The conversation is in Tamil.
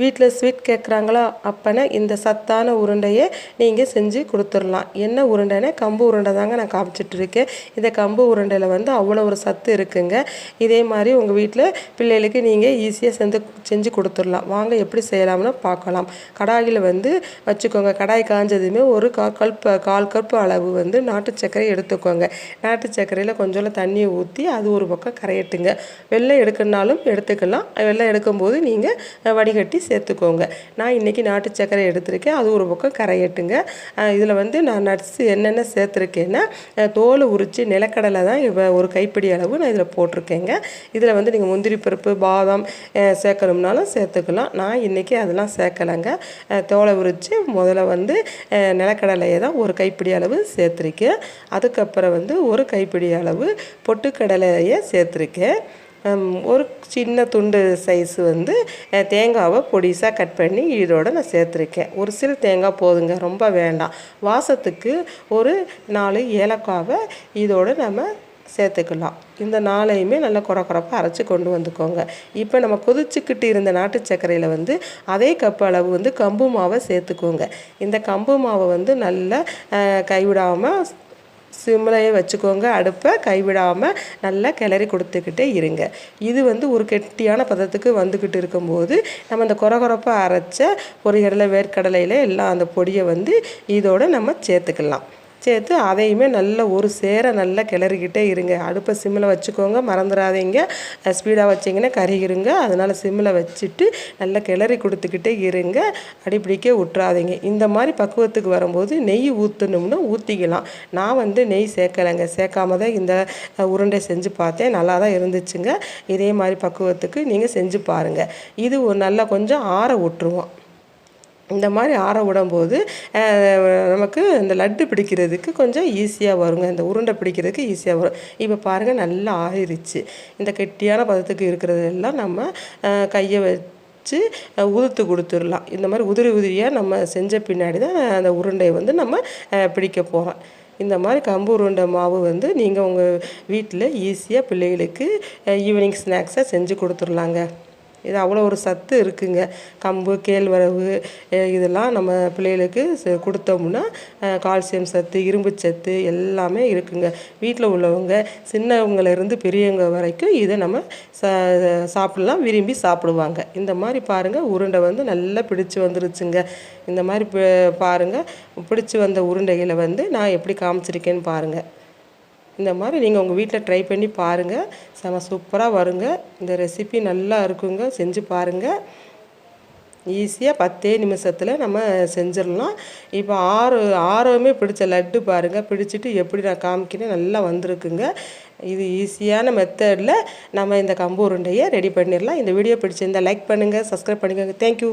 வீட்டில் ஸ்வீட் கேட்குறாங்களா அப்போனா இந்த சத்தான உருண்டையை நீங்கள் செஞ்சு கொடுத்துடலாம். என்ன உருண்டைன்னா கம்பு உருண்டை தாங்க நான் காமிச்சிட்ருக்கேன் இந்த கம்பு உருண்டையில் வந்து அவ்வளோ ஒரு சத்து இருக்குங்க. இதே மாதிரி உங்கள் வீட்டில் பிள்ளைகளுக்கு நீங்கள் ஈஸியாக செஞ்சு செஞ்சு கொடுத்துடலாம். வாங்க எப்படி செய்யலாம்னு பார்க்கலாம். கடாயில் வந்து வச்சுக்கோங்க. கடாய் காஞ்சதுமே ஒரு கால் கல்ப் கால் கப் அளவு வந்து நாட்டு சர்க்கரை எடுத்துக்கோங்க. நாட்டு சர்க்கரையில் கொஞ்சோண்டு தண்ணியை ஊற்றி அது ஒரு பக்கம் கரையட்டுங்க. வெள்ளை எடுக்கணுனாலும் எடுத்துக்கலாம். வெள்ளை எடுக்கும்போது நீங்கள் வடிகட்டி சேர்த்துக்கோங்க. நான் இன்றைக்கி நாட்டு சர்க்கரை எடுத்திருக்கேன். அது ஒரு பக்கம் கரையட்டுங்க. இதில் வந்து நான் நட்ஸ் என்னென்ன சேர்த்துருக்கேன்னா தோலை தோல் உரித்து நிலக்கடலை தான் இப்போ ஒரு கைப்பிடி அளவு நான் இதில் போட்டிருக்கேங்க. இதில் வந்து நீங்கள் முந்திரி பருப்பு பாதாம் சேர்க்கணும்னாலும் சேர்த்துக்கலாம். நான் இன்றைக்கி அதெல்லாம் சேர்க்கலைங்க. தோலை உரித்து முதல்ல வந்து நிலக்கடலையை தான் ஒரு கைப்பிடி அளவு சேர்த்துருக்கேன். அதுக்கப்புறம் வந்து ஒரு கைப்பிடி அளவு பொட்டுக்கடலையை சேர்த்துருக்கேன். ஒரு சின்ன துண்டு சைஸ் வந்து தேங்காவை பொடிசாக கட் பண்ணி இதோட நான் சேர்த்துருக்கேன். ஒரு சில தேங்காய் போதுங்க ரொம்ப வேண்டாம். வாசத்துக்கு ஒரு நாலு ஏலக்காவை இதோடு நம்ம சேர்த்துக்கலாம். இந்த நாளையுமே நல்லா குறை குறப்பாக அரைச்சி கொண்டு வந்துக்கோங்க. இப்போ நம்ம கொதிச்சுக்கிட்டு இருந்த நாட்டு சர்க்கரையில் வந்து அதே கப் அளவு வந்து கம்பு மாவை சேர்த்துக்கோங்க. இந்த கம்பு மாவை வந்து நல்லா கைவிடாமல் சிம்லையே வச்சுக்கோங்க. அடுப்பை கைவிடாமல் நல்லா கிளறி கொடுத்துக்கிட்டே இருங்க. இது வந்து ஒரு கெட்டியான பதத்துக்கு வந்துக்கிட்டு இருக்கும்போது நம்ம அந்த குறகுறப்பாக அரைச்ச பொரிகடலை வேர்க்கடலையில் எல்லாம் அந்த பொடியை வந்து இதோடு நம்ம சேர்த்துக்கலாம். சேர்த்து அதையுமே நல்ல ஒரு சேர நல்லா கிளறிக்கிட்டே இருங்க. அடுப்பை சிம்மில் வச்சுக்கோங்க. மறந்துடாதீங்க. ஸ்பீடாக வச்சிங்கன்னா கருகிருங்க அதனால் சிம்மில் வச்சுட்டு நல்லா கிளறி கொடுத்துக்கிட்டே இருங்க. அடிப்பிடிக்க விட்றாதீங்க இந்த மாதிரி பக்குவத்துக்கு வரும்போது நெய் ஊற்றணும்னா ஊற்றிக்கலாம் நான் வந்து நெய் சேர்க்கலைங்க. சேர்க்காம தான் இந்த உருண்டை செஞ்சு பார்த்தேன். நல்லா தான் இருந்துச்சுங்க. இதே மாதிரி பக்குவத்துக்கு நீங்கள் செஞ்சு பாருங்கள் இது ஒரு நல்லா கொஞ்சம் ஆற விட்டுருவோம். இந்த மாதிரி ஆற விடும்போது நமக்கு இந்த லட்டு பிடிக்கிறதுக்கு கொஞ்சம் ஈஸியாக வருங்க. இந்த உருண்டை பிடிக்கிறதுக்கு ஈஸியாக வரும். இப்போ பாருங்கள் நல்லா ஆறிடுச்சு. இந்த கெட்டியான பதத்துக்கு இருக்கிறதெல்லாம் நம்ம கையை வச்சு அஹ், உதுத்து கொடுத்துடலாம். இந்த மாதிரி உதிரி உதிரியாக நம்ம செஞ்ச பின்னாடி தான் அந்த உருண்டையை வந்து நம்ம பிடிக்க போகிறோம் இந்த மாதிரி கம்பு உருண்டை மாவு வந்து நீங்கள் உங்கள் வீட்டில் ஈஸியாக பிள்ளைகளுக்கு ஈவினிங் ஸ்நாக்ஸாக செஞ்சு கொடுத்துர்லாங்க இது அவ்வளோ ஒரு சத்து இருக்குங்க. கம்பு கேழ்வரகு இதெல்லாம் நம்ம பிள்ளைகளுக்கு கொடுத்தோம்னா கால்சியம் சத்து இரும்பு சத்து எல்லாமே இருக்குங்க. வீட்டில் உள்ளவங்க சின்னவங்கலேருந்து பெரியவங்க வரைக்கும் இதை நம்ம சா சாப்பிடலாம் விரும்பி சாப்பிடுவாங்க. இந்த மாதிரி பாருங்கள் உருண்டை வந்து நல்லா பிடிச்சி வந்துருச்சுங்க. இந்த மாதிரி ப- பாருங்கள் பிடிச்சி வந்த உருண்டைகளை வந்து நான் எப்படி காமிச்சிருக்கேன்னு பாருங்கள் இந்த மாதிரி நீங்கள் உங்கள் வீட்டில் ட்ரை பண்ணி பாருங்கள் செம சூப்பராக வருங்க. இந்த ரெசிபி நல்லா இருக்குங்க. செஞ்சு பாருங்கள் ஈஸியாக பத்தே நிமிஷத்தில் நம்ம செஞ்சிடலாம். இப்போ ஆறு ஆரோமே பிடிச்ச லட்டு பாருங்கள் பிடிச்சிட்டு எப்படி நான் காமிக்கிறேன் நல்லா வந்திருக்குங்க. இது ஈஸியான மெத்தடில் நம்ம இந்த கம்பு உருண்டையை ரெடி பண்ணிடலாம். இந்த வீடியோ பிடிச்சிருந்தால் லைக் பண்ணுங்கள் சப்ஸ்கிரைப் பண்ணிக்கோங்க. தேங்க்யூ